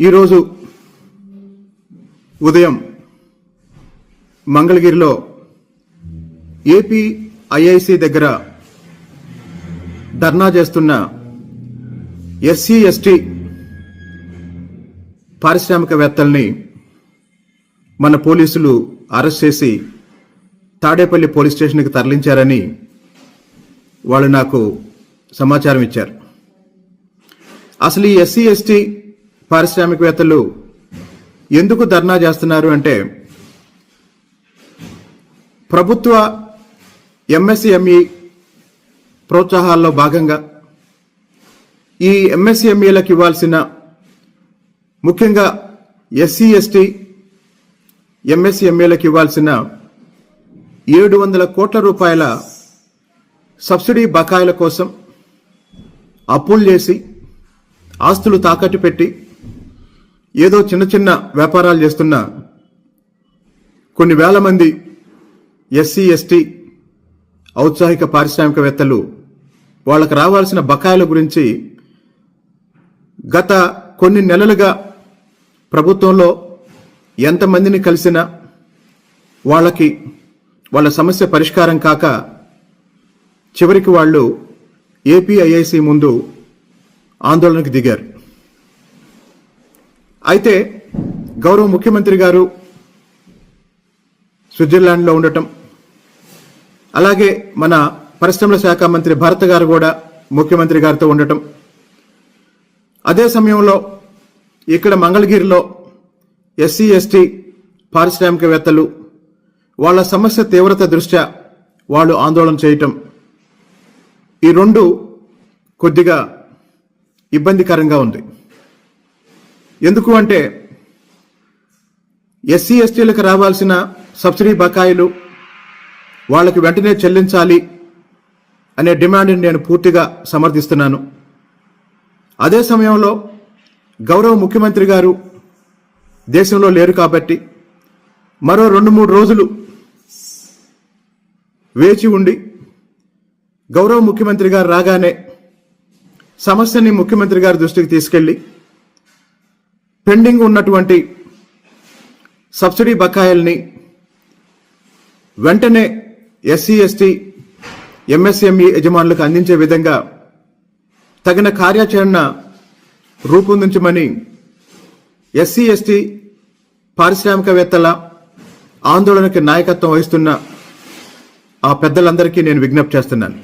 ఈరోజు ఉదయం మంగళగిరిలో ఏపీ ఐఐసి దగ్గర ధర్నా చేస్తున్న ఎస్సీ ఎస్టీ పారిశ్రామికవేత్తల్ని మన పోలీసులు అరెస్ట్ చేసి తాడేపల్లి పోలీస్ స్టేషన్కి తరలించారని వాళ్ళు నాకు సమాచారం ఇచ్చారు. అసలు ఈ ఎస్సీ ఎస్టీ పారిశ్రామికవేత్తలు ఎందుకు ధర్నా చేస్తున్నారు అంటే ప్రభుత్వ ఎంఎస్ఎంఈ ప్రోత్సాహాల్లో భాగంగా ఈ ఎంఎస్ఎంఈలకు ఇవ్వాల్సిన ముఖ్యంగా ఎస్సీ ఎస్టీ ఎంఎస్ఎంఈలకు ఇవ్వాల్సిన ఏడు వందల కోట్ల రూపాయల సబ్సిడీ బకాయిల కోసం అప్పులు చేసి ఆస్తులు తాకట్టు పెట్టి ఏదో చిన్న చిన్న వ్యాపారాలు చేస్తున్న కొన్ని వేల మంది ఎస్సీ ఎస్టీ ఔత్సాహిక పారిశ్రామికవేత్తలు వాళ్ళకు రావాల్సిన బకాయిల గురించి గత కొన్ని నెలలుగా ప్రభుత్వంలో ఎంతమందిని కలిసినా వాళ్ళకి వాళ్ళ సమస్య పరిష్కారం కాక చివరికి వాళ్ళు ఏపీఐఐసి ముందు ఆందోళనకు దిగారు. అయితే గౌరవ ముఖ్యమంత్రి గారు స్విట్జర్లాండ్లో ఉండటం అలాగే మన పరిశ్రమల శాఖ మంత్రి భరత్ గారు కూడా ముఖ్యమంత్రి గారితో ఉండటం. అదే సమయంలో ఇక్కడ మంగళగిరిలో ఎస్సీ ఎస్టీ పారిశ్రామికవేత్తలు వాళ్ళ సమస్య తీవ్రత దృష్ట్యా వాళ్ళు ఆందోళన చేయటం. ఈ రెండు కొద్దిగా ఇబ్బందికరంగా ఉంది. ఎందుకు అంటే ఎస్సీ ఎస్టీలకు రావాల్సిన సబ్సిడీ బకాయిలు వాళ్ళకి వెంటనే చెల్లించాలి అనే డిమాండ్ని నేను పూర్తిగా సమర్థిస్తున్నాను. అదే సమయంలో గౌరవ ముఖ్యమంత్రి గారు దేశంలో లేరు కాబట్టి మరో రెండు మూడు రోజులు వేచి ఉండి గౌరవ ముఖ్యమంత్రి గారు రాగానే సమస్యని ముఖ్యమంత్రి గారి దృష్టికి తీసుకెళ్ళి పెండింగ్ ఉన్నటువంటి సబ్సిడీ బకాయిల్ని వెంటనే ఎస్సీ ఎస్టీ ఎంఎస్ఎంఈ యజమానులకు అందించే విధంగా తగిన కార్యాచరణ రూపొందించమని ఎస్సీ ఎస్టీ పారిశ్రామికవేత్తల ఆందోళనకి నాయకత్వం వహిస్తున్న ఆ పెద్దలందరికీ నేను విజ్ఞప్తి చేస్తున్నాను.